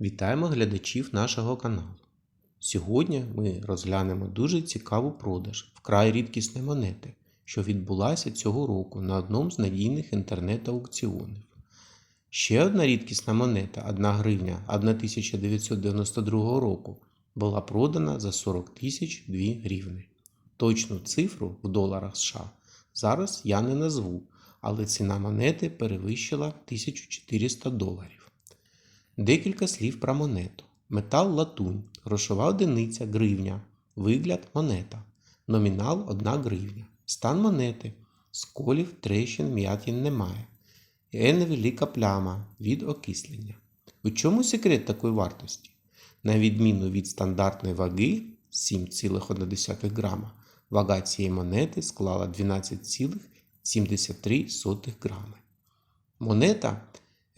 Вітаємо глядачів нашого каналу. Сьогодні ми розглянемо дуже цікаву продаж вкрай рідкісної монети, що відбулася цього року на одному з надійних інтернет-аукціонів. Ще одна рідкісна монета 1 гривня 1992 року була продана за 40 тисяч 2 гривни. Точну цифру в доларах США зараз я не назву, але ціна монети перевищила 1400 доларів. Декілька слів про монету. Метал латунь, грошова одиниця гривня, вигляд монета, номінал 1 гривня, стан монети, сколів, трещин, м'ятін немає. Є невелика пляма від окислення. У чому секрет такої вартості? На відміну від стандартної ваги 7,1 грама, вага цієї монети склала 12,73 грами. Монета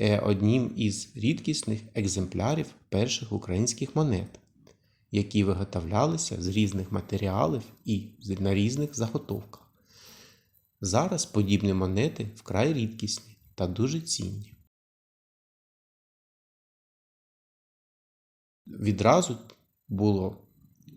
є одним із рідкісних екземплярів перших українських монет, які виготовлялися з різних матеріалів і на різних заготовках. Зараз подібні монети вкрай рідкісні та дуже цінні. Відразу було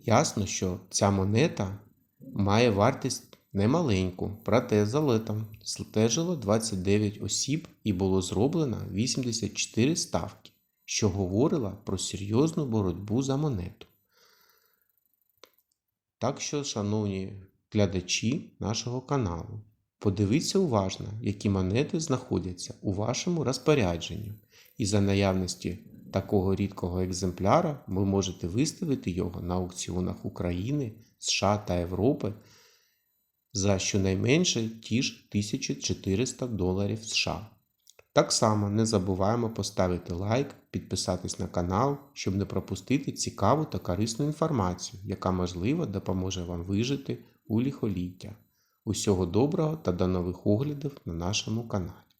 ясно, що ця монета має вартість немаленьку, проте за летом стежило 29 осіб і було зроблено 84 ставки, що говорило про серйозну боротьбу за монету. Так що, шановні глядачі нашого каналу, подивіться уважно, які монети знаходяться у вашому розпорядженні, і за наявності такого рідкого екземпляра ви можете виставити його на аукціонах України, США та Європи за щонайменше ті ж 1400 доларів США. Так само не забуваємо поставити лайк, підписатись на канал, щоб не пропустити цікаву та корисну інформацію, яка можливо допоможе вам вижити у ліхоліття. Усього доброго та до нових оглядів на нашому каналі.